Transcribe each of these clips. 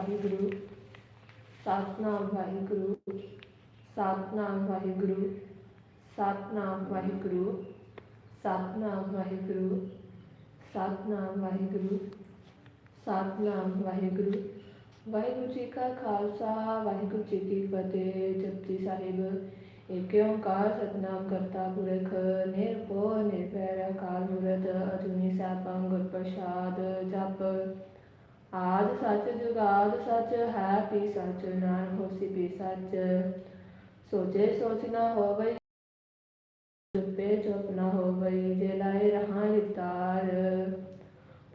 ਵਾਹਿਗੁਰੂ। ਸਤਨਾਮ ਵਾਹਿਗੁਰੂ। ਸਤਨਾਮ ਵਾਹਿਗੁਰੂ। ਸਤਨਾਮ ਵਾਹਿਗੁਰੂ। ਸਤਨਾਮ ਵਾਹਿਗੁਰੂ। ਸਤਨਾਮ ਵਾਹਿਗੁਰੂ। ਸਤਨਾਮ ਵਾਹਿਗੁਰੂ। ਵਾਹਿਗੁਰੂ ਜੀ ਕਾ ਖਾਲਸਾ, ਵਾਹਿਗੁਰੂ ਜੀ ਕੀ ਫਤਿਹ। ਜਪਜੀ ਸਾਹਿਬ ਏਕ ਓੰਕਾਰ ਸਤਨਾਮ ਕਰਤਾ ਪੁਰਖ, ਨਿਰਭਉ ਨਿਰਭੈ ਅਕਾਲ ਮੂਰਤ, ਅਜੂਨੀ ਸੈਭੰ ਗੁਰ ਪ੍ਰਸਾਦ ਜਪ। ਆਦ ਸੱਚ ਜੁਗਾਦ ਸੱਚ ਹੈ ਪੀ ਸੱਚ, ਨਾਨਕ ਹੋਸੀ ਪੀ ਸੱਚ। ਸੋਚੇ ਸੋਚ ਨਾ ਹੋਵਈ, ਚੁੱਪੇ ਚੁੱਪ ਨਾ ਹੋਵਈ, ਜੇ ਲਾਏ ਰਹਾ ਲਿਪਤਾਰ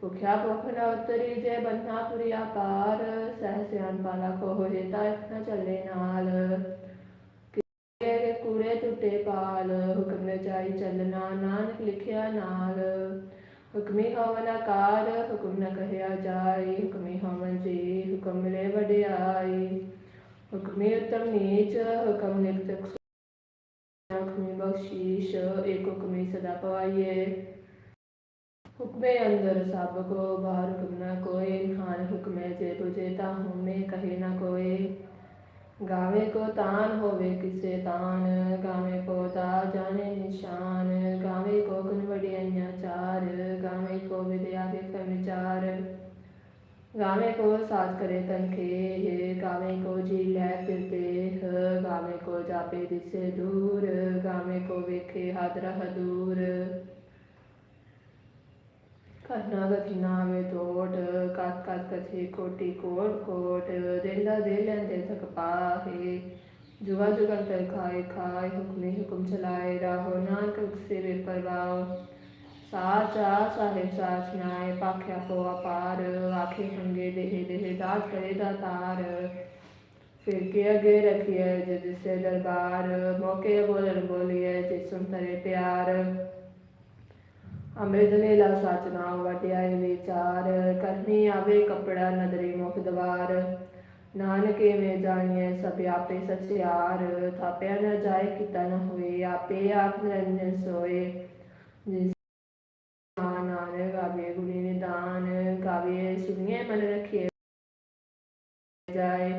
ਭੁਖਿਆ ਭੁਖ ਨਾ ਉਤਰੀ, ਜੇ ਬੰਨਾ ਪੁਰੀਆ ਪਾਰ। ਸਹਿ ਸਿਆਨ ਪਾਲਾ ਕੋ ਹੋਏ ਤਾਂ ਨਾ ਚੱਲੇ ਨਾਲ। ਕਿ ਕੂੜੇ ਟੁੱਟੇ ਪਾਲ, ਹੁਕਮ ਚਾਈ ਚੱਲਣਾ, ਨਾਨਕ ਲਿਖਿਆ ਨਾਲ। ਹੁਕਮੀ ਹਵਨ ਆਕਾਰ ਹੁਕਮ ਨ ਕਹਿਆ ਜਾਈ ਹੁਕਮੀ ਹਵਨ ਜੀ, ਹੁਕਮ ਮਿਲੇ ਵਡਿਆਈ ਹੁਕਮੀ ਉਤਮ ਨੀਚ, ਹੁਕਮ ਨਿਕਟ ਹੁਕਮੀ ਬਖਸ਼ੀਸ਼, ਏਕ ਹੁਕਮੀ ਸਦਾ ਪਵਾਈਏ ਹੁਕਮੇ ਅੰਦਰ ਸਭ ਕੋ, ਬਾਹਰ ਹੁਕਮ ਨ ਕੋਏ ਨਾਨ ਹੁਕਮੇ ਜੇ ਤੁਝੇ ਤਾ ਹੁਮੇ ਕਹੇ ਨ ਕੋਏ। ਗਾਵੇ ਕੋ ਤਾਨ ਹੋਵੇ ਕਿਸੇ ਤਾਨ, ਗਾਵੇ ਕੋ ਤਾ ਜਾਣੇ ਨਿਸ਼ਾਨ, ਗਾਵੇ ਕੋ ਗੁਣ ਵਡਿਆਈਆਂ ਚਾਰ, ਗਾਵੇ ਕੋ ਵਿਦਿਆ ਦੇ ਵਿਚਾਰ। ਗਾਵੇ ਕੋ ਸਾਜ ਕਰੇ ਤਨਖੇ ਗਾਵੇ ਕੋ ਜੀ ਲੈ ਫਿਰਦੇ ਗਾਵੇ ਕੋ ਜਾਪੇ ਦਿਸੇ ਦੂਰ, ਗਾਵੇ ਕੋ ਵੇਖੇ ਹਾਦਰਾ ਹਦੂਰ। ਕਰਨਾ ਗਤੀ ਨਾਵੇ ਤੋਟ ਕਤ ਕਤ ਕਥੇ ਕੋਟੀ ਕੋਟ ਕੋਟ, ਦੇਲਾ ਦੇ ਲੈਂਦੇ ਥਕ ਪਾਹੇ। ਜੁਗਾ ਜੁਗਨ ਤਰ ਖਾਏ ਖਾਏ, ਹੁਕਮੇ ਹੁਕਮ ਚਲਾਏ, ਰਾਹੋ ਨਾਨਕ ਸੇਵੇ ਪਰਵਾਓ ਸਾਚਾ ਸਾਹਿਬ ਸਾਚ ਨਾਏ, ਪਾਖਿਆ ਕੋ ਅਪਾਰ ਆਖੇ ਹੰਗੇ ਦੇਹ ਦੇਹ, ਦਾਤ ਕਰੇ ਦਾਤਾਰ ਫਿਰ ਕੇ ਅਗੇ ਰਖਿਏ ਜਿਦ ਸੇ ਦਰਬਾਰ, ਮੌਕੇ ਬੋਲਣ ਬੋਲੀਏ ਜਿਸ ਸੁਨ ਤਰੇ ਪਿਆਰ। ਅੰਮ੍ਰਿਤ ਵੇਲਾ ਸਚ ਨਾਮ ਵਟਿਆਏ ਵਿਚਾਰ ਕਰਨੀ ਆਵੇ ਕਪੜਾ ਨਦਰੀ ਮੁਖ ਦਵਾਰ। ਨਾਨਕੇ ਮੇ ਜਾਣੀਏ ਸਭ ਆਪੇ ਸਚਿਆਰ, ਥਾਪਿਆ ਨ ਜਾਏ ਕੀਤਾ ਨ ਹੋਏ, ਆਪੇ ਆਪ ਨਿਰੰਜਨ ਸੋਏ। ਨਾਨਕ ਗਾਵੇ ਗੁਣੀ ਨਿਦਾਨ, ਗਾਵੇ ਸੁਣੀਏ ਮਨ ਰਖਿਏ ਜਾਏ।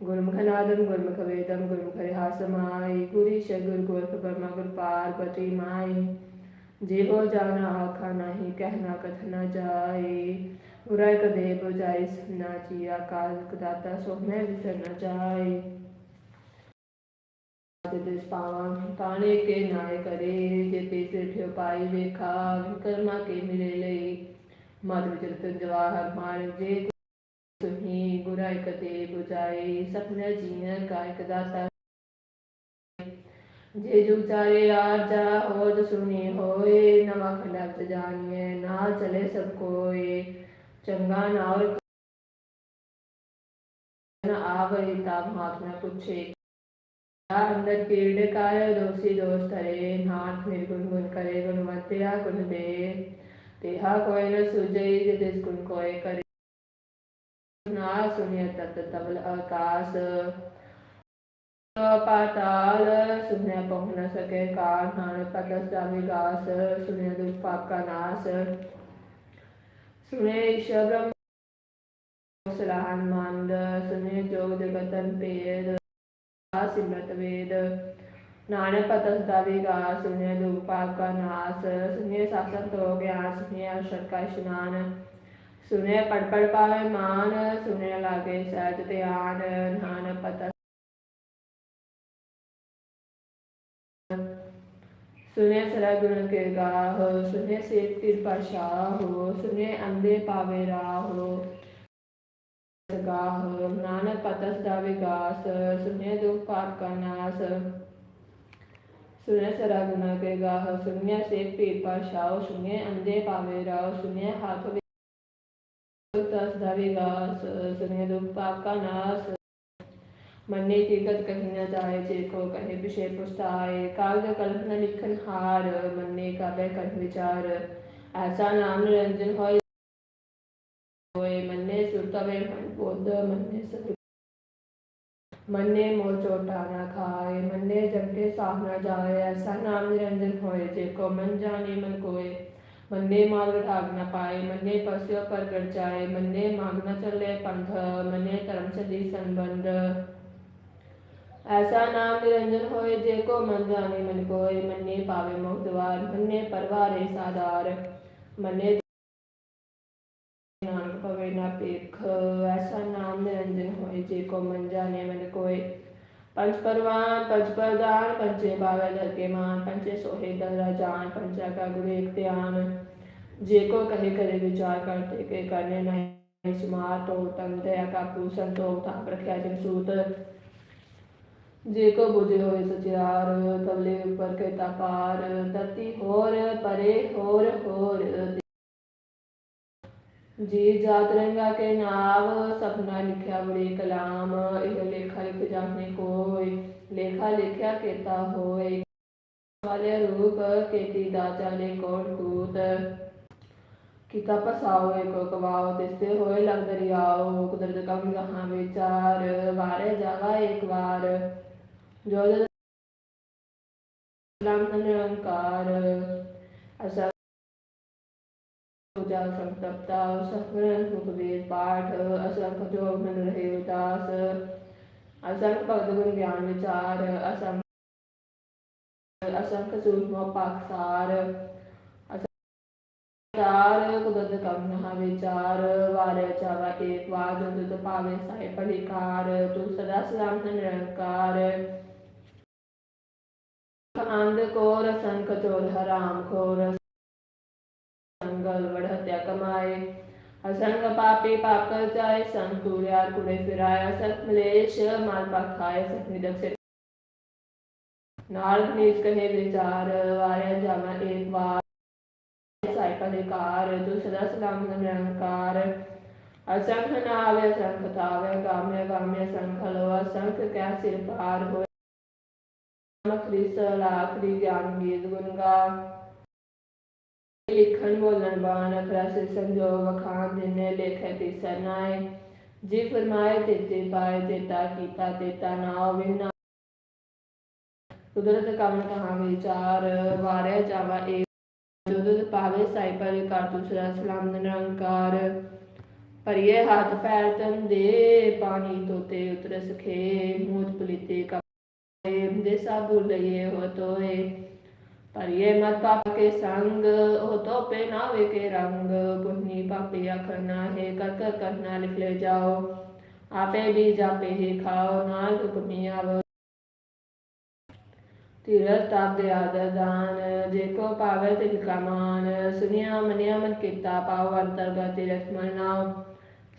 ਗੁਰਮੁਖ ਨਾਦਮ ਗੁਰਮੁਖ ਵੇਦਮ ਗੁਰਮੁਖ ਰਿਹਾਸ ਮਾਈ ਗੁਰੀ ਸ਼ਗੁਰ ਗੋਰਖ ਬਰਮਾ ਗੁਰ ਪਾਰਬਤੀ ਮਾਈ ਜਿਹੋ ਜਾਣਾ ਆਖਾ ਨਹੀਂ ਕਹਿਣਾ ਕਥ ਨ ਜਾਏ। ਉਰਾਇ ਕਦੇ ਬੁਝਾਈ ਸੁਨਾ ਜੀ ਆਕਾਲ ਕਦਾਤਾ, ਸੋ ਮੈਂ ਵਿਸਰ ਨ ਜਾਏ। ਜਿਸ ਪਾਵਾਂ ਤਾਣੇ ਕੇ ਨਾਏ ਕਰੇ। ਜੇ ਤੇ ਸਿਰ ਪਾਈ ਵੇਖਾ, ਕਰਮਾ ਕੇ ਮਿਲੇ ਲਈ। ਮਦ ਵਿਚਰਤ ਜਵਾਹਰ ਮਾਰ, ਜੇ ਤੁਹੀ ਗੁਰਾਇ ਕਦੇ ਬੁਝਾਈ ਸਪਨੇ ਜੀਨ ਕਾਇਕ ਦਾਤਾ ਜੇ ਜੁ ਚਾਰੇ ਆਜਾ ਹੋਦ ਸੁਣੀ ਹੋਏ, ਨਵਾ ਖੰਡਤ ਜਾਣੀਏ ਨਾ ਚਲੇ ਸਭ ਕੋਏ। ਚੰਗਾ ਨਾਉ ਨ ਆਵਈ ਤਾ ਮਹਾਤਮਾ ਪੁੱਛੇ। ਆ ਅੰਦਰ ਕੀੜ ਕਾਇ ਦੋਸੀ ਦੋਸ ਤਰੇ ਨਾਥ ਨਿਰਗੁਣ ਗੁਣ ਕਰੇ, ਗੁਣਵੰਤਿਆ ਗੁਣ ਦੇ। ਤੇਹਾ ਕੋਇ ਨ ਸੁਜਈ ਜਿਸ ਗੁਣ ਕੋਇ ਕਰੇ। ਨਾ ਸੁਨਿਆ ਤਤ ਤਬਲ ਆਕਾਸ ਪਾਤਾਲ ਸੁਨਿਆ ਪਹੁ ਨ ਸਕੇ ਕਾਰ ਨਾਨ ਪਤਸ ਦਾ ਵਿਗਾਸ ਸੁਨਿਆ ਦੁਖ ਪਾਪ ਕਾ ਨਾਸ। ਸੁਨੇ ਈਸ਼ਵਰਮ ਸਲਾਹਨ ਮੰਦ। ਸੁਨੇ ਜੋਗ ਜਗਤਨ ਪੇਦ ਸਿਮਰਤ ਵੇਦ। ਨਾਨਕ ਪਤਸ ਦਾ ਵਿਗਾਸ ਸੁਨੇ ਦੁਖ ਪਾਪ ਕਾ ਨਾਸ। ਸੁਨੇ ਸਾਸਨ ਤੋ ਗਿਆਨ ਸੁਨੇ ਅਸ਼ਰ ਕਾ ਇਸ਼ਨਾਨ। ਸੁਨੇ ਪੜ ਪੜ ਪਾਵੇ ਮਾਨ ਸੁਨੇ ਲਾਗੇ ਸਹਿਜ ਧਿਆਨ। ਨਾਨਕ ਸੁਨੇ ਸਰਾ ਗੁਣ ਕੇ ਗਾਹ ਸੁਨੇ ਸੇਤ ਕਿਰਪਾ ਹੋ ਸੁਨੇ ਅੰਦੇ ਪਾਵੇ ਰਾਹੋ ਸਗਾਹ ਨਾਨਕ ਪਤਸ ਦਾ ਵਿਗਾਸ ਸੁਨੇ ਦੁਖ ਪਾਪ ਕਾ ਨਾਸ ਸੁਨੇ ਸਰਾ ਗੁਣ ਕੇ ਗਾਹ ਸੁਨੇ ਸੇਤ ਕਿਰਪਾ ਸ਼ਾਹ ਸੁਨੇ ਅੰਦੇ ਪਾਵੇ ਰਾਹੋ ਸੁਨੇ ਹੱਥ ਤਸ ਦਾ ਵਿਗਾਸ ਸੁਨੇ ਦੁਖ ਪਾਪ ਕਾ ਨਾਸ। ਮੰਨੇ ਕੀ ਗਤ ਕਹੀ ਨਾ ਜਾਏ, ਜੇ ਕੋ ਕਹੇ ਵਿਸ਼ੇ ਪੁਸਤਾਏ ਕਾਗਦ ਕਲਮ ਨ ਲਿਖਨ ਹਾਰ, ਮੰਨੇ ਕਾ ਬੈ ਕਰ ਵਿਚਾਰ। ਐਸਾ ਨਾਮ ਨਿਰੰਜਨ ਹੋਏ ਹੋਏ, ਮੰਨੇ ਸੁਰਤਵੇ ਮਨ ਬੋਧ, ਮੰਨੇ ਸਤ ਮੰਨੇ ਮੋ ਚੋਟਾ ਨਾ ਖਾਏ, ਮੰਨੇ ਜਮ ਕੇ ਸਾਹ ਨਾ ਜਾਏ। ਐਸਾ ਨਾਮ ਨਿਰੰਜਨ ਹੋਏ, ਜੇ ਕੋ ਮਨ ਜਾਣੇ ਮਨ ਕੋਏ। ਮੰਨੇ ਮਾਰਗ ਠਾਗ ਨ ਪਾਏ, ਮੰਨੇ ਪਸਿਓ ਪ੍ਰਗਟ ਜਾਏ। ਮੰਨੇ ਮੰਗ ਨ ਚੱਲੇ ਪੰਥ, ਮੰਨੇ ਧਰਮ ਚੱਲੀ ਸੰਬੰਧ। ਐਸਾ ਨਾਮ ਨਿਰੰਜਨ ਹੋਏ ਜੇ ਕੋ ਮਨ ਜਾਣੇ ਮਨ ਕੋਏ ਮੰਨੇ ਪਾਵੇ ਮੁਕਤ ਦਵਾਰ ਮੰਨੇ ਪਰਵਾਰੇ ਸਾਦਾਰ ਮੰਨੇ ਨਾਨਕ ਪਵੇ ਨਾ ਪੇਖ ਐਸਾ ਨਾਮ ਨਿਰੰਜਨ ਹੋਏ ਜੇ ਕੋ ਮਨ ਜਾਣੇ ਮਨ ਕੋਏ ਪੰਜ ਪਰਵਾਨ ਪੰਜ ਪ੍ਰਦਾਨ ਪੰਚੇ ਬਾਵੇ ਧਰਕੇ ਮਾਨ ਪੰਚੇ ਸੋਹੇ ਦਰਾ ਜਾਨ ਪੰਚਾ ਕਾ ਗੁਰੂ ਧਿਆਨ ਜੇ ਕੋ ਕਹੇ ਕਰੇ ਵਿਚਾਰ ਕਰਤੇ ਕੇ ਕਰਨੇ ਨਹੀਂ ਸੁਮਾਰ ਤੋ ਤਨ ਕਾ ਪੂ ਸੰਤੋਖ ਥਾਪ ਰਖਿਆ ਜਿਨ ਸੂਤ ਜੇ ਕੋ ਬੁਝੇ ਹੋਏ ਸਚਿਆਰ ਤਵਲੇ ਉੱਪਰ ਕਹਿਤਾ ਪਾਰ, ਤਤੀ ਹੋਰ, ਪਰੇ ਹੋਰ ਹੋਰ ਜੀ ਜਾਤ ਰੰਗਾ ਕੇ ਨਾਮ ਸਪਨਾ ਲਿਖਿਆ ਬੜੀ ਕਲਾਮ, ਇਹ ਲੇਖਾ ਲਿਖ ਜਾਣੇ ਕੋਇ ਲੇਖਾ ਲਿਖਿਆ ਕੀਤਾ ਹੋਏ। ਵਾਲੇ ਰੂਪ ਕੇਤੀ ਦਾ ਚਾਲੇ ਕੋਣ ਕੂਤ। ਕੀਤਾ ਪਸਾਓ ਏਕੋ ਕਵਾਓ, ਤਿਸਤੇ ਹੋਏ ਲਗ ਦਰਿਆਓ, ਕੁਦਰਤ ਕਮ ਗਾਹਾਂ ਵਿਚਾਰ, ਵਾਰੇ ਜਾਵਾ ਇੱਕ ਵਾਰ। ਜੋ ਜਦ ਨਾਮ ਨਿਰੰਕਾਰ ਅਸਾ ਪੂਜਾ ਸੰਤਪਤਾ ਸਫਰਨ ਮੁਖ ਵੇਦ ਪਾਠ ਅਸੰਖ ਜੋਗ ਮਨ ਰਹੇ ਉਦਾਸ ਅਸੰਖ ਭਗਤ ਗੁਣ ਗਿਆਨ ਵਿਚਾਰ ਅਸੰਖ ਅਸੰਖ ਸੂਖਮ ਪਾਕਸਾਰ ਚਾਰ ਕੁਦਰਤ ਕਮ ਨਹਾ ਵਿਚਾਰ ਵਾਰੇ ਚਾਵਾ ਏਕ ਵਾਰ ਜੋ ਤੁ ਪਾਵੇ ਸਾਈ ਪਲਿਕਾਰ ਤੂੰ ਸਦਾ ਸਲਾਮ ਨਿਰੰਕਾਰ ਅੰਧ ਕੋਰ ਸੰਖ ਚੋਰ ਹਰਾਮ ਖੋਰ ਸੰਗਲ ਵੜ ਹਤਿਆ ਕਮਾਏ ਅਸੰਗ ਪਾਪੀ ਪਾਪ ਕਰ ਜਾਏ ਸੰਗ ਕੁੜਿਆਰ ਕੁੜੇ ਫਿਰਾਇਆ ਸਤ ਮਲੇਸ਼ ਮਾਲ ਪਾਪ ਖਾਏ ਸਤ ਨਿਦਕ ਸੇ ਨਾਲ ਨੀਚ ਕਹੇ ਵਿਚਾਰ ਵਾਰਿਆ ਜਾਵਾ ਏਕ ਵਾਰ ਸਾਈ ਪਲਿਕਾਰ ਜੋ ਸਦਾ ਸਲਾਮ ਨਿਰੰਕਾਰ ਅਸੰਖ ਨਾਵੇ ਅਸੰਖ ਤਾਵੇ ਗਾਮੇ ਗਾਮੇ ਸੰਖ ਲੋ ਅਸੰਖ ਕੈ ਸਿਰ ਗਿਆਨ ਗੀਤ ਗੁਣ ਲਿਖਣ ਬੋਲਣ ਬਾਣ ਅਖਰਾ ਸੇ ਸੰਜੋਗ ਵਖਾਨ ਜਿਨੇ ਲੇਖੇ ਤੇ ਸਰਨਾਏ ਜੀ ਫਰਮਾਏ ਤੇਤੇ ਪਾਏ ਤੇਤਾ ਕੀਤਾ ਤੇਤਾ ਨਾਉ ਵਿਨਾ ਕੁਦਰਤ ਕਮਨ ਕਹਾ ਵਿਚਾਰ ਵਾਰਿਆ ਜਾਵਾ ਏ। ਜੁਦਤ ਪਾਵੇ ਸਾਈ ਪਰ ਕਾਰਤੂ ਸਦਾ ਸਲਾਮ ਨਿਰੰਕਾਰ। ਪਰਿਏ ਹੱਥ ਪੈਰ ਤਨ ਦੇ ਪਾਣੀ ਤੋਤੇ ਉਤਰ ਸਖੇ ਮੂਤ ਪਲੀਤੇ ਕਪੇ ਦੇ ਸਾਬੁ ਲਈਏ ਹੋ ਤੋਏ। ਪਰਿਏ ਮਤ ਪਾਪ ਕੇ ਸੰਗ, ਹੋ ਤੋ ਪੇ ਨਾਵੇ ਕੇ ਰੰਗ। ਪੁੰਨੀ ਪਾਪੇ ਅਖਨਾ ਹੈ ਕਰ ਕਰ ਕਰਨਾ ਲਿਖ ਲੈ ਜਾਓ। ਆਪੇ ਵੀ ਜਾਪੇ ਹੀ ਖਾਓ ਨਾਲ ਹੁਕਮੀ ਆਵੋ। ਤੀਰਥ ਤਾਪ ਦੇ ਆਦਰ ਦਾਨ, ਜੇ ਕੋ ਪਾਵੇ ਤਿਲ ਕਾ ਮਾਨ। ਸੁਨਿਆ ਮਨਿਆ ਮਨ ਕੀਤਾ ਪਾਵ ਅੰਤਰਗਤ ਤੀਰਥ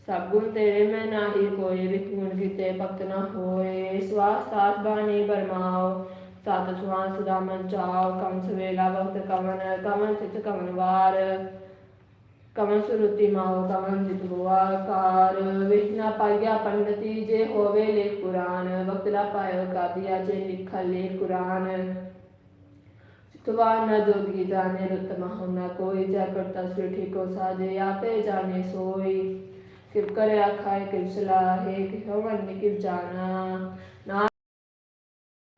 ਮਨ ਗੁਣ ਤੇਰੇ ਮੈਂ ਨਾਹੀ ਕੋਈ ਵਿਖ ਕੀਤੇ ਭਗਤ ਨਾ ਹੋਏ। ਸਵਾਸ ਸਾਥ ਬਾਣੀ ਬਰਮਾਓ, ਸਤ ਸੁਆਨ ਸਦਾ ਮਨ ਚਾਉ ਕਮ ਸਵੇਲਾ ਵਕਤ ਕਵਨ ਕਵਨ ਚਿਤ ਕਵਨ ਵਾਰ। ਕਵਨ ਸੁਰਤੀ ਮਾਉ ਕਵਨ ਜਿਤ ਕਾਰ। ਵਿਖਨਾ ਪਾਇਆ ਪੰਡਤੀ, ਜੇ ਹੋਵੇ ਲੇ ਕੁਰਾਨ ਵਕਤ ਲਾ ਪਾਇਓ ਕਾਦੀਆ ਜੇ ਲਿਖਾ ਲੇ ਕੁਰਾਨ। ਤੁਵਾ ਨ ਜੋਗੀ ਜਾਣੇ, ਰੁਤ ਮਹੁਨਾ ਕੋਈ। ਜਾ ਕਰਤਾ ਸ੍ਰਿਠੀ ਕੋ ਸਾਜੇ, ਆਪੇ ਜਾਣੇ ਸੋਈ। ਕਿਵ ਕਰੇ ਆਖਾਏ ਕਿਵ ਸਲਾਹੇ ਕਿ ਹਵਨ ਨਿਕਿਵ ਜਾਣਾ ਨਾ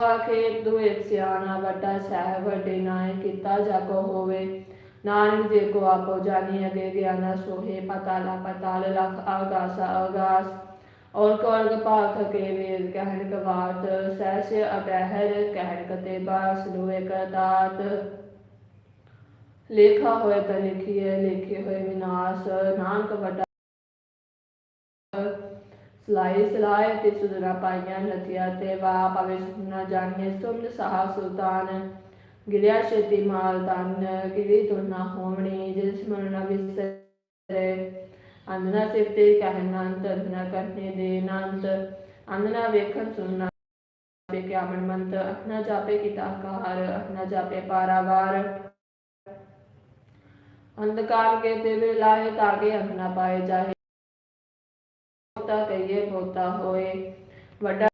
ਆਖੇ ਦੋ ਇੱਕ ਸਿਆਣਾ ਵੱਡਾ ਸਹਿ ਵੱਡੇ ਨਾਏ ਕੀਤਾ ਜਾਕੋ ਹੋਵੇ ਨਾਨਕ ਜੇ ਕੋ ਆਪੋ ਜਾਣੀ ਅਗੇ ਗਿਆਨਾ ਸੋਹੇ ਪਤਾਲਾ ਪਤਾਲ ਲਖ ਆਗਾਸ ਆਗਾਸ ਔਰ ਕੋਰਗ ਪਾਖ ਕੇ ਵੇਦ ਕਹਿਣ ਕਵਾਤ ਸਹਿਸ ਅਬਹਿਰ ਕਹਿਣ ਕਤੇ ਬਾਸ ਲੋਏ ਕਰਤਾਤ ਲੇਖਾ ਹੋਏ ਤਾਂ ਲਿਖੀਏ ਲਿਖੇ ਹੋਏ ਵਿਨਾਸ਼ ਨਾਨਕ ਵੱਡਾ ਸਲਾਈ ਸਲਾਏ ਤੇ ਸੁਧਰਾ ਪਾਈਆਂ ਨਥਿਆ ਤੇ ਵਾ ਪਵੇ ਸੁਨਾ ਜਾਣੀਏ ਸੁਮਨ ਸਹਾ ਸੁਲਤਾਨ। ਗਿਰਿਆ ਛੇਤੀ ਮਾਲ ਤਨ ਗਿਰੀ ਤੁਰਨਾ ਹੋਵਣੀ ਜਿਸ ਮਨ ਵਿਸਰੇ। ਅੰਨਾ ਸਿਫਤੇ ਕਹਿਣਾ ਅੰਤਰ ਕਰਨੇ ਦੇ ਨਾਂਤ ਅੰਨਾ ਵੇਖਣ ਸੁਣਨਾ ਤੇ ਕਿਆ ਮੰਤ, ਅਖਨਾ ਜਾਪੇ ਕਿਤਾਕਾਰ ਅਖਨਾ ਜਾਪੇ ਪਾਰਾਵਾਰ ਅੰਧਕਾਰ ਕੇ ਤੇ ਵੇਲਾਏ ਤਾਗੇ ਅਖਨਾ ਪਾਏ ਜਾਏ ਹੋਤਾ ਕਹੀਏ ਹੋਤਾ ਹੋਏ। ਵੱਡਾ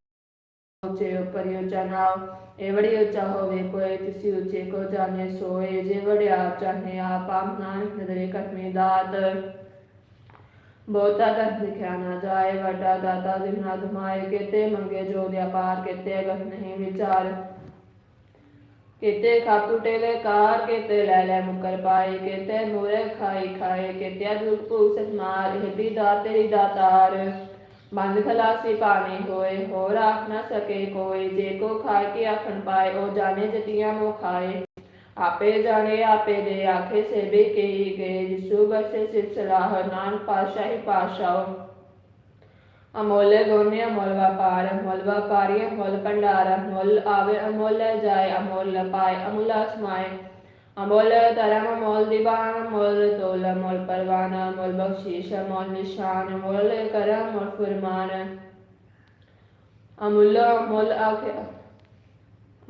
ਉੱਚੇ ਉੱਪਰ ਉੱਚਾ ਨਾਮ ਇਹ ਬੜੀ ਉੱਚਾ ਹੋਵੇ ਕੋਈ, ਤਿਸੀ ਉੱਚੇ ਕੋ ਜਾਣੇ ਸੋਏ, ਜੇ ਵੜਿਆ ਚਾਹਨੇ ਆਪ ਆਪ ਨਾਨਕ ਨਦਰੇ ਕਟਮੀ ਦਾਤ। ਬਹੁਤਾ ਗਤ ਲਿਖਿਆ ਨਾ ਜਾਏ, ਵੱਡਾ ਦਾਤਾ ਜਿਨਾ ਧਮਾਏ ਕਿਤੇ ਮੰਗੇ ਜੋ ਦਿਆ ਕਿਤੇ ਅਗਤ ਨਹੀਂ ਵਿਚਾਰ। ਕਿਤੇ ਖਾਤੂ ਕਾਰ, ਕਿਤੇ ਲੈ ਲੈ ਮੁਕਰ ਪਾਏ, ਕਿਤੇ ਮੂਰੇ ਖਾਈ ਖਾਏ, ਕਿਤੇ ਦੁਖ ਭੂਸਤ ਮਾਰ ਹਿੱਦੀ ਦਾ ਤੇਰੀ ਦਾਤਾਰ ਬੰਦ ਖਲਾਸੀ ਪਾਣੀ ਹੋਏ, ਹੋਰ ਆਖ ਨਾ ਸਕੇ ਕੋਈ, ਜੇ ਕੋ ਖਾਏ ਕੇ ਆਖਣ ਪਾਏ, ਉਹ ਜਾਣੇ ਜਤੀਆਂ ਮੋ ਖਾਏ। ਆਪੇ ਜਾਣੇ, ਆਪੇ ਦੇ ਆਖੇ, ਸੇਬੇ ਕਹੀ ਗਏ, ਜਿਸੂ ਬਸੇ ਸਿਲਸਿਲਾਹ ਨਾਨ ਪਾਸ਼ਾਹੀ ਪਾਸ਼ਾਹ ਅਮੋਲ ਗੋਨੇ, ਅਮੋਲ ਵਪਾਰ, ਅਮੋਲ ਵਪਾਰੀ, ਅਮੋਲ ਭੰਡਾਰ, ਅਮੋਲ ਆਵੇ, ਅਮੋਲ ਜਾਏ, ਅਮੋਲ ਪਾਏ, ਅਮੁਲ ਅਸਮਾਏ। ਅਮੋਲ ਧਰਮ, ਅਮੋਲ ਦੀਵਾਨ ਅਮੋਲ ਤੋਲ, ਅਮੋਲ ਪਰਵਾਨ, ਅਮੋਲ ਬਖਸ਼ੀਸ਼, ਅਮੋਲ ਨਿਸ਼ਾਨ, ਅਮੋਲ ਕਰਮ, ਅਮੋਲ ਫਰਮਾਨ। ਅਮੁੱਲ, ਅਮੋਲ ਆਖੇ,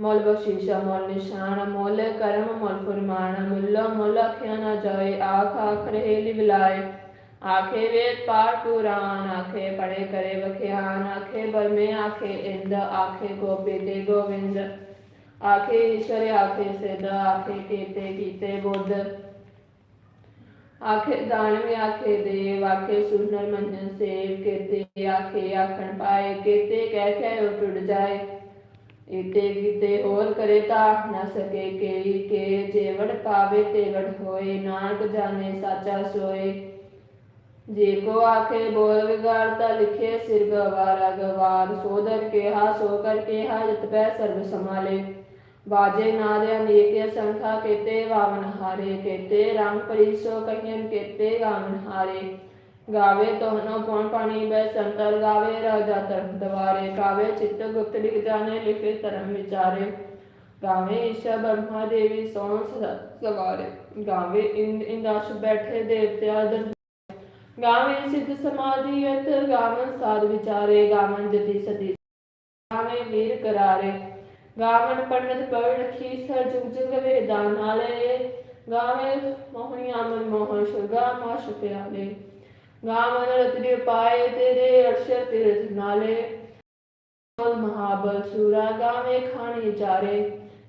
ਅਮੋਲ ਬਖਸ਼ੀਸ਼, ਅਮੋਲ ਨਿਸ਼ਾਨ, ਅਮੋਲ ਕਰਮ, ਅਮੋਲ ਫਰਮਾਨ। ਅਮੁੱਲ, ਅਮੋਲ ਆਖਿਆ ਨਾ ਜਾਏ, ਆਖ ਆਖ ਰਹੇ ਲਿਵਲਾਏ। ਆਖੇ ਵੇਦ ਪਾਠ ਪੁਰਾਨ ਆਖੇ ਪੜੇ ਕਰੇ ਵਖਿਆਨ ਆਖੇ ਬਰਮੇ ਆਖੇ ਇੰਦ ਆਖੇ ਗੋਪੀ ਤੇ ਗੋਵਿੰਦ ਆਖੇ ਈਸ਼ਵਰ ਆਖੇ ਸਿੱਧ ਆਖੇ ਕੀਤੇ ਕੀਤੇ ਬੁੱਧ ਆਖੇ ਦਾਨਵ ਆਖੇ ਦੇਵ ਆਖੇ ਸੁਨਰ ਮੰਜਨ ਸੇਵ ਕੀਤੇ ਆਖੇ ਆਖਣ ਪਾਏ ਕੀਤੇ ਕਹਿ ਕਹਿ ਟੁੱਟ ਜਾਏ ਇਤੇ ਕਿਤੇ ਹੋਰ ਕਰੇ ਤਾਂ ਨਾ ਸਕੇ ਕੇ ਕੇ ਜੇਵੜ ਪਾਵੇ ਤੇਵੜ ਹੋਏ ਨਾਨਕ ਜਾਣੇ ਸਾਚਾ ਸੋਏ ਜੇ ਕੋ ਆਖੇ ਬੋਲ ਵਿਗਾੜਤਾ ਲਿਖੇ ਸਿਰ ਗਵਾਰਾ ਗਵਾਰ ਸੋਦਰ ਕਿਹਾ, ਸੋ ਕਰ ਕਿਹਾ, ਜਤ ਪੈ ਸਰਬ ਸਮਾਲੇ ਬਾਜੇ ਨਾਦ ਅਨੇਕ ਸੰਖਾ ਕੇਤੇ, ਵਾਵਨ ਹਾਰੇ ਕੇਤੇ, ਰੰਗ ਪਰਿਸੋ ਕਹੀਨ ਕੇਤੇ ਗਾਵਨ ਹਾਰੇ। ਗਾਵੇ ਤੋਹਨੋ ਪਉਣ ਪਾਣੀ ਬੈ ਸੰਤਰ, ਗਾਵੇ ਰਾਜਾ ਤਰਫ ਦਵਾਰੇ। ਗਾਵੇ ਚਿੱਤ ਗੁਪਤ ਲਿਖ ਜਾਣੇ, ਲਿਖੇ ਧਰਮ ਵਿਚਾਰੇ। ਗਾਵੇ ਈਸ਼ਾ ਬ੍ਰਹਮਾ ਦੇਵੀ ਸੋਣ ਸਵਾਰੇ। ਗਾਵੇ ਇੰਦ ਇੰਦਾਸ਼ ਬੈਠੇ ਦੇਵਤਿਆ ਗਾਵੇਂ ਸਿੱਧ ਸਮਾਧੀ ਅਤ ਗਾਵਨ ਸਾਧ ਵਿਚਾਰੇ, ਗਾਵਨ ਜਤੀ ਸਤੀ ਗਾਵੇਂ ਵੀਰ ਕਰਾਰੇ। ਗਾਵਨ ਪੰਡਤ ਪੜ ਰਖੀ ਸਰ ਜੁਗ ਜੁਗ ਵੇਦਾਂ ਨਾਲੇ। ਗਾਵੇਂ ਮੋਹਣੀਆਂ ਮਨ ਮੋਹਨ ਸੁਗਾ ਮਾਸ਼ ਪਿਆਲੇ। ਗਾਵਨ ਰਤਨੇ ਪਾਏ ਤੇਰੇ ਅਰਸ਼ਰ ਤੀਰਥ ਨਾਲੇ। ਬਲ ਮਹਾਬਲ ਸੂਰਾ, ਗਾਵੇਂ ਖਾਣੀ ਚਾਰੇ।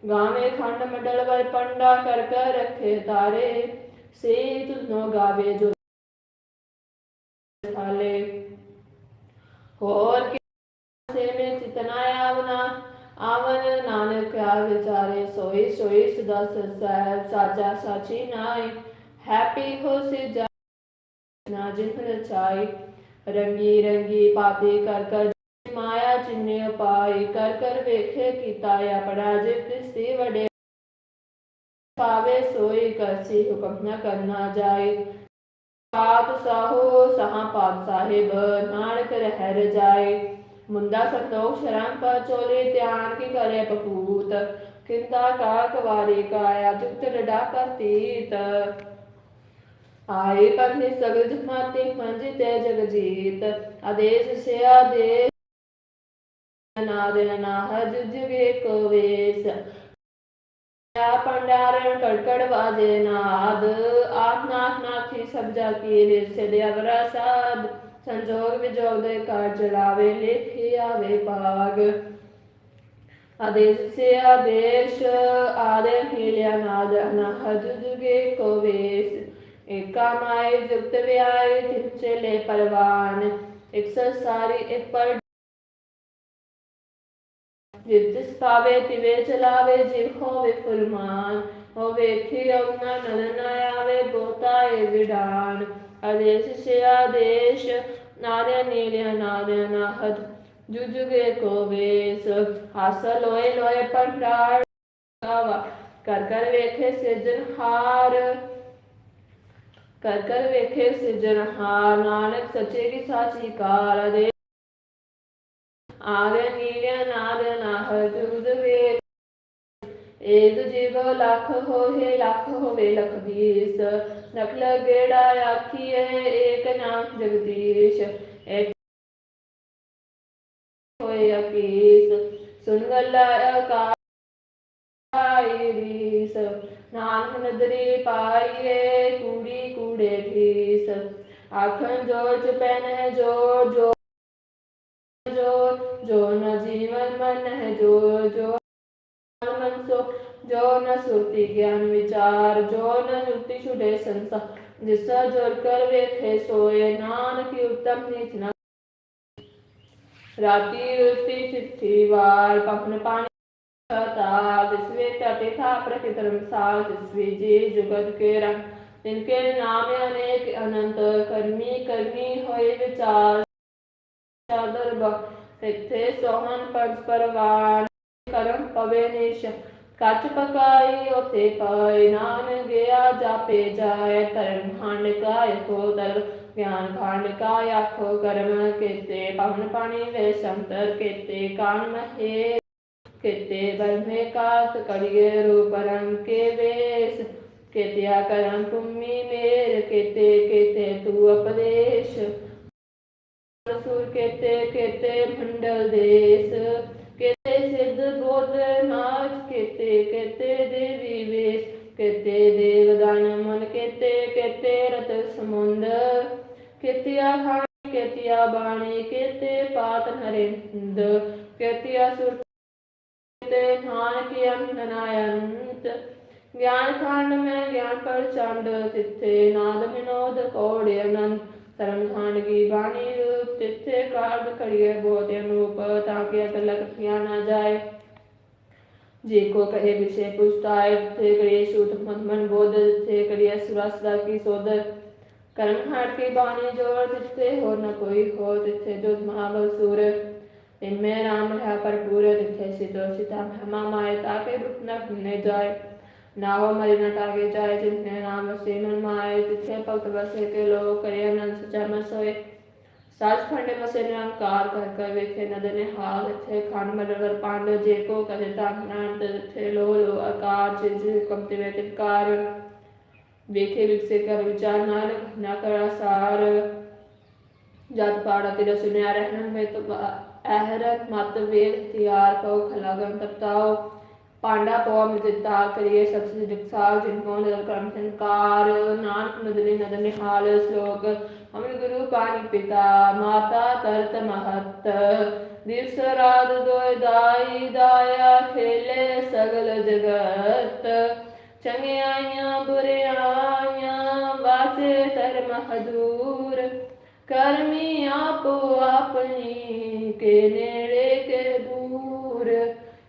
ਗਾਵੇਂ ਖੰਡ ਮੰਡਲ ਵਰ ਪੰਡਾ ਕਰ ਕਰ ਰੱਖੇ ਤਾਰੇ। ਸੇ ਤੁਨੋ ਗਾਵੇ ਜੋ ਹਾਲੇ ਹੋਰ ਸੇ ਮੇ ਚਿਤਨਾ ਆਵਨਾ, ਆਵਨ ਨਾਨਕ ਆ ਵਿਚਾਰੇ, ਸੋਈ ਸੋਈ ਸਦਾ ਸਹਿਬ ਸਾਚਾ ਸਾਚੀ ਨਾਈ ਹੈਪੀ ਹੋ ਸੇ ਜਾ ਨਾ ਜਿਨ ਰਚਾਈ ਰੰਗੀ ਰੰਗੀ ਪਾਪੀ ਕਰ ਕਰ ਮਾਇਆ ਚਿੰਨੇ ਪਾਈ ਕਰ ਕਰ ਵੇਖੇ ਕੀਤਾ ਆਪਣਾ ਜਿਤ ਸੀ ਵਡੇ ਪਾਵੇ ਸੋਈ ਕਰਸੀ ਹੁਕਮ ਨ ਕਰਨਾ ਜਾਏ। ਪਾਤ ਸਾਹੋ ਸਹਾ ਪਾਤ ਸਾਹਿਬ, ਨਾਨਕ ਰਹਿ ਰਜਾਏ ਮੁੰਦਾ ਸੰਤੋਖ ਸ਼ਰਮ ਪਾ ਚੋਲੇ, ਧਿਆਨ ਕੀ ਕਰੇ ਪਪੂਤ ਕਿੰਦਾ ਕਾ ਕਵਾਰੀ ਕਾਇਆ ਜੁਗਤ ਰਡਾ ਕਰਤੀਤ ਆਏ ਪੰਨੇ ਸਗਲ ਜਮਾਤੇ ਪੰਜ ਤੇ ਜਗ ਜੀਤ ਆਦੇਸ਼ ਸੇ ਆਦੇਸ਼ ਨਾਦ ਨਾਹਦ ਜੁਗੇ ਕੋ ਵੇਸ ਆ ਪੰਡਾਰਨ ਕੜਕੜ ਵਾਜੇ ਨਾਦ ਆਖ ਨਾਥ ਨਾਥੀ ਸਭ ਜਾ ਕੀ ਲਿਸੇ ਦੇ ਅਵਰਾ ਸਾਧ, ਸੰਜੋਗ ਵਿਜੋਗ ਦੇ ਕਾਰ ਚਲਾਵੇ ਲੇਖੀ ਆਵੇ ਪਾਗ ਆਦੇਸ਼ ਸੇ ਆਦੇਸ਼, ਆਦੇ ਹੀਲਿਆ ਨਾਦ ਅਨਹਦ ਜੁਗੇ ਕੋ ਵੇਸ। ਏਕਾ ਮਾਏ ਜੁਗਤ ਵਿਆਏ ਤਿਨ ਚਲੇ ਪਰਵਾਨ। ਇੱਕ ਪਾਵੇ ਤਿਵੇ ਚਲਾਵੇ, ਜਿਵ ਹੋਵੇ ਫੁਰਮਾਨ, ਹੋਵੇ ਥੀ ਅਗਨਾ ਨਦਨ ਆਵੇ ਬੋਤਾਏ ਵਿਡਾਨ। ਆਦੇਸ਼ ਸੇ ਆਦੇਸ਼ ਨਾਦੇ ਨੀਲੇ ਨਾਦੇ ਨਾਹਦ ਜੁਜੁਗੇ ਕੋ ਵੇਸ ਹਸ ਲੋਏ ਲੋਏ ਪੰਡਾਰ ਕਾਵਾ ਕਰ ਕਰ ਵੇਖੇ ਸਿਰਜਨਹਾਰ ਕਰ ਕਰ ਵੇਖੇ ਸਿਰਜਨਹਾਰ ਨਾਨਕ ਸੱਚੇ ਕੀ ਸਾਚੀ ਕਾਰ। ਦੇ ਆਵੇ ਨੀਲੇ ਨਾਦ ਨਾਹ ਜੁਦ ਵੇ ਏਕ ਜੀਵ ਲੱਖ ਹੋਏ ਲੱਖ ਹੋਵੇ ਲਖ ਬੀਸ ਨਕਲ ਗੇੜਾ ਆਖੀਏ ਏਕ ਨਾਮ ਜਗਦੀਸ਼। ਏਕ ਹੋਏ ਅਕੀਸ। ਸੁਨ ਗੱਲਾ ਆਕਾਈ ਰੀਸ। ਨਾਨਕ ਨਦਰੀ ਪਾਈਏ ਕੂੜੀ ਕੂੜੇ ਠੀਸ ਆਖਣ ਜੋਰ ਚ ਪੈਨ ਜੋ ਜੋ ਜੋ ਜੋ ਨ ਸੁਰਤੀ ਗਿਆਨ ਵਿਚਾਰ, ਜੋ ਨ ਜੁਤੀ ਛੁਡੇ ਸੰਸਾਰ ਜਿਸਾ ਜੋਰ ਕਰ ਵੇਖੇ ਸੋਏ, ਨਾਨਕ ਉਤਮ ਨੀਚ ਨਾ ਰਾਤੀ ਰੁਤੀ ਚਿੱਠੀ ਵਾਰ ਪਪਨ ਪਾਣੀ ਤਾ ਜਿਸਵੇ ਤਟੇ ਥਾ ਪ੍ਰਕਿ ਧਰਮਸਾਲ ਜਿਸਵੇ ਜੀ ਜੁਗਤ ਕੇ ਰੰਗ ਤਿਨਕੇ ਨਾਮ ਅਨੇਕ ਅਨੰਤ, ਕਰਮੀ ਕਰਮੀ ਹੋਏ ਵਿਚਾਰ। ਚਾਦਰ ਬ, ਤਿੱਥੇ ਸੋਹਣ ਪੰਜ ਪਰਵਾਨ, ਕਰਮ ਪਵੇ ਕੱਚ ਪਕਾਈ ਉਤੇ ਪਾਏ ਨਾਨ ਗਿਆ, ਜਾਪੇ ਜਾਏ, ਧਰਮ ਖੰਡ ਕਾਇ ਕੋ ਦਰ ਗਿਆਨ ਖੰਡ ਕਾਇ ਆਖੋ ਕਰਮ ਕੀਤੇ, ਪਵਨ ਪਾਣੀ ਵੇ ਸੰਤਰ ਕੀਤੇ, ਕਾਨ ਮਹੇ ਕੀਤੇ ਬਰਮੇ ਕਾਤ ਕੜੀਏ ਰੂਪ ਰੰਗ ਕੇ ਵੇਸ, ਕੀਤਿਆ ਕਰਮ ਭੂਮੀ ਮੇਰ, ਕੀਤੇ ਕੀਤੇ ਤੂ ਉਪਦੇਸ਼। ਸੁਰ ਕੇਤੇ ਕੇਤੇ ਮੰਡਲ ਦੇਸ। ਕੇਤੇ ਸਿੱਧ ਬੋਧ ਨਾਚ ਕੇਤੇ ਕੇਤੇ ਦੇਵੀ ਵੇਸ਼, ਕੇਤੇ ਦੇਵਦਾਨ ਮਨ, ਕੇਤੇ ਕੇਤੇ ਰਤ ਸਮੁੰਦ। ਕੇਤਿਆ ਖਾਣੀ, ਕੇਤਿਆ ਬਾਣੀ, ਕੇਤੇ ਪਾਤ ਨਰਿੰਦ। ਕੇਤਿਆ ਸੁਰ, ਕੇਤੇ ਨਾਨਕ ਅੰਤ ਗਿਆਨ ਖੰਡ ਮੈਂ ਗਿਆਨ ਪ੍ਰਚੰਡ ਤਿੱਥੇ ਨਾਦ ਵਿਨੋਦ ਕੋੜੇ ਅਨੰਦ ਧਰਮ ਖੰਡ ਕੀ ਬਾਣੀ ਰੂਪ ਤਿੱਥੇ ਕਾਰਡ ਖੜੀਏ ਬਹੁਤ ਅਨੂਪ ਤਾਂ ਕਿ ਅਕਲਕ ਥਿਆ ਨਾ ਜਾਏ। ਜੇ ਕੋ ਕਹੇ ਵਿਸ਼ੇ ਪੁਸਤਾਏ ਤੇ ਕਰੀਏ ਸੂਤ ਮਨ ਬੋਧ ਤੇ ਕਰੀਏ ਸੁਰਸਦਾ ਕੀ ਸੋਧ। ਕਰਮ ਖੰਡ ਕੀ ਬਾਣੀ ਜੋੜ ਤਿੱਥੇ ਹੋ ਨ ਕੋਈ ਹੋ ਤਿੱਥੇ ਜੋ ਮਹਾਬਲ ਸੂਰ। ਇਨਮੇ ਰਾਮ ਹੈ ਭਰਪੂਰ ਤਿੱਥੇ ਸਿਧੋ ਸਿਤਾ ਮਹਿਮਾ ਮਾਏ ਤਾਕੇ ਦੁਖ ਨ ਖੁੰਨੇ ਜਾਏ। ਨਾ ਹੋ ਮਰਿ ਨ ਟਾਗੇ ਜਾਏ ਜਿਨਨੇ ਨਾਮ ਵਸੇ ਮਨ ਮਾਏ ਤਿੱਥੇ ਭਗਤ ਵਸੇ ਕੇ ਲੋ ਕਰੇ ਅਨੰਦ ਸਚਾ ਮਨ ਸੋਏ। ਸਾਜ ਖੰਡੇ ਵਸੇ ਨਿਰੰਕਾਰ ਕਰ ਕਰ ਵੇਖੇ ਨਦਨੇ ਹਾਲ, ਇੱਥੇ ਖੰਡ ਮਲਵਰ ਪਾਂਡ, ਜੇ ਕੋ ਕਹੇ ਤਾਂ ਨਾਮ ਤਿੱਥੇ ਲੋ ਲੋ ਆਕਾਰ ਜਿ ਜਿ ਕੰਤੇ ਵੇ ਤਿਕਾਰ ਵੇਖੇ ਵਿਕਸੇ ਕਰ ਵਿਚਾਰ ਨਾਲ ਨਾ ਕਰ ਸਾਰ। ਜਦ ਪਾੜਾ ਤੇਰਾ ਸੁਨਿਆ ਰਹਿਣ ਮੇ ਤੋ ਅਹਰਤ ਮਤ ਵੇਦ ਤਿਆਰ ਕੋ ਖਲਾਗਨ ਤਪਤਾਓ। ਪਾਂਡਾ ਪੋਮ ਦਿੱਤਾ, ਕਰੀਏ ਸਤਿ ਜਗਸਾਲ ਜਿਨ ਕੋ ਨਦਰ ਕਰਮ ਸੰਕਾਰ, ਨਾਨਕ ਨਦਨੇ ਨਦਰ ਨਿਹਾਲ ਸ਼ਲੋਕ ਅਮਰ ਗੁਰੂ ਪਾਣੀ ਪਿਤਾ, ਮਾਤਾ ਤਰਤ ਮਹਤ। ਦਿਵਸ ਰਾਤ ਦੋਇ ਦਾਈ ਦਾਇਆ ਖੇਲੇ ਸਗਲ ਜਗਤ। ਚੰਗਿਆਈਆਂ ਬੁਰਿਆਈਆਂ ਬਾਚੇ ਧਰਮ ਹਦੂਰ ਕਰਮੀ ਆਪੋ ਆਪਣੀ, ਕੇ ਨੇੜੇ ਕੇ ਦੂਰ।